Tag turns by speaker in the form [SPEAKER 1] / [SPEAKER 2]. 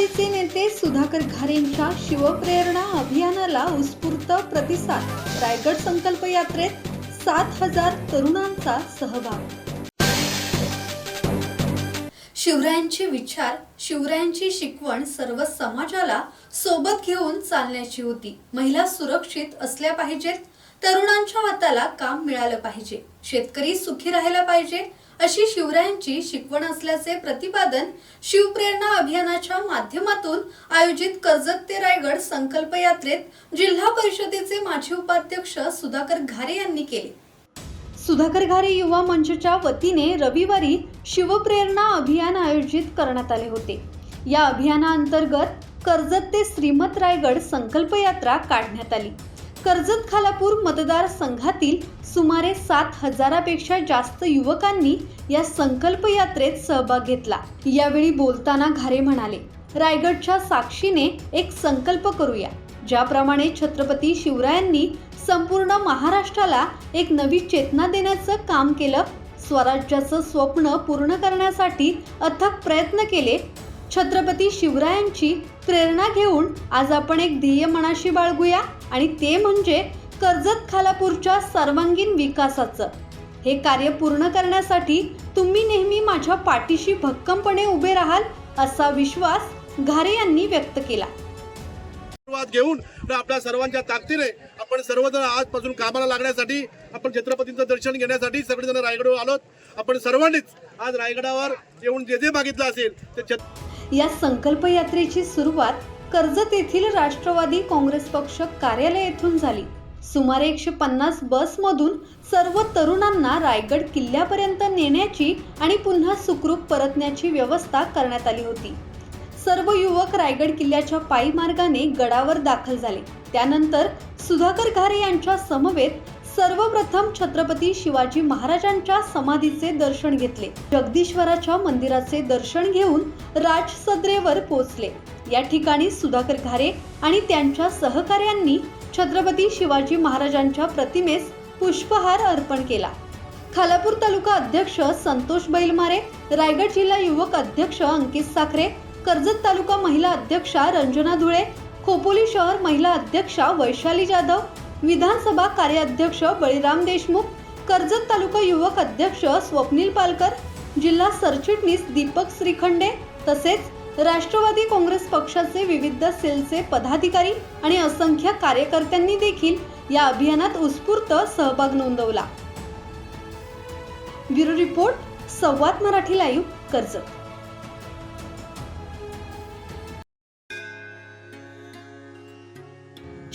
[SPEAKER 1] राष्ट्रवादीचे नेते सुधाकर घारेंच्या शिवप्रेरणा अभियानाला उत्स्फूर्त प्रतिसाद. रायगड संकल्प यात्रेत सात हजार तरुणांचा सहभाग. शिवरायांचे विचार शिवरायांची शिकवण सर्व समाजाला सोबत घेऊन चालण्याची होती. महिला सुरक्षित असल्या पाहिजेत तरुणांच्या हाताला काम मिळालं पाहिजे. शेतकरी सुखी राहायला पाहिजे अशी शिवरायांची शिकवण असल्याचे प्रतिपादन शिवप्रेरणा अभियानाच्या माध्यमातून आयोजित कर्जत ते रायगड संकल्प यात्रेत जिल्हा परिषदेचे माजी उपाध्यक्ष सुधाकर घारे यांनी केले. सुधाकर घारे युवा मंचच्या वतीने रविवारी शिवप्रेरणा अभियान आयोजित करण्यात आले होते. या अभियानाअंतर्गत कर्जत ते श्रीमत रायगड संकल्प यात्रा काढण्यात आली. कर्जत खालापूर मतदारसंघातील सुमारे सात हजारापेक्षा जास्त युवकांनी या संकल्प यात्रेत सहभाग घेतला. यावेळी बोलताना घारे म्हणाले रायगडच्या साक्षीने एक संकल्प करूया ज्याप्रमाणे छत्रपती शिवरायांनी संपूर्ण महाराष्ट्राला एक नवी चेतना देण्याचं काम केलं. स्वराज्याचं स्वप्न पूर्ण करण्यासाठी अथक प्रयत्न केले छत्रपती शिवरायांची प्रेरणा घेऊन आज आपण एक ध्येय मनाशी बाळगूया आणि ते म्हणजे कर्जत खालापूरच्या सर्वांगीण विकासाचं. हे कार्य पूर्ण करण्यासाठी तुम्ही नेहमी माझ्या पाठीशी भक्कमपणे उभे राहाल असा विश्वास घारे यांनी व्यक्त केला.
[SPEAKER 2] घेऊन आपल्या सर्वांच्या ताकदीने आपण सर्वजण आजपासून कामाला लागण्यासाठी आपण छत्रपतींचं दर्शन घेण्यासाठी सगळेजण रायगडवर आलोत. आपण सर्वांनीच आज रायगडावर येऊन जे जे मागितलं असेल ते छत
[SPEAKER 1] या संकल्प यात्रेची सुरुवात कर्जत येथील राष्ट्रवादी काँग्रेस पक्ष कार्यालय येथून झाली. सुमारे एकशे पन्नास बसमधून सर्व तरुणांना रायगड किल्ल्यापर्यंत नेण्याची आणि पुन्हा सुखरूप परतण्याची व्यवस्था करण्यात आली होती. सर्व युवक रायगड किल्ल्याच्या पायी मार्गाने गडावर दाखल झाले. त्यानंतर सुधाकर घारे यांच्या समवेत सर्वप्रथम छत्रपती शिवाजी महाराजांच्या समाधीचे दर्शन घेतले. जगदीश्वराच्या मंदिराचे दर्शन घेऊन राजसद्रेवर पोहोचले. या ठिकाणी सुधाकर घारे आणि त्यांच्या सहकार्यांनी छत्रपती शिवाजी महाराजांच्या प्रतिमेस पुष्पहार अर्पण केला. खालापूर तालुका अध्यक्ष संतोष बैलमारे रायगड जिल्हा युवक अध्यक्ष अंकित साखरे कर्जत तालुका महिला अध्यक्षा रंजना धुळे खोपोली शहर महिला अध्यक्षा वैशाली जाधव विधानसभा कार्याध्यक्ष बळीराम देशमुख कर्जत तालुका युवक अध्यक्ष स्वप्नील पालकर जिल्हा सरचिटणीस दीपक श्रीखंडे तसेच राष्ट्रवादी काँग्रेस पक्षाचे विविध सेलचे पदाधिकारी आणि असंख्य कार्यकर्त्यांनी देखील या अभियानात उत्स्फूर्त सहभाग नोंदवला. Bureau report Samvad Marathi live Karjat.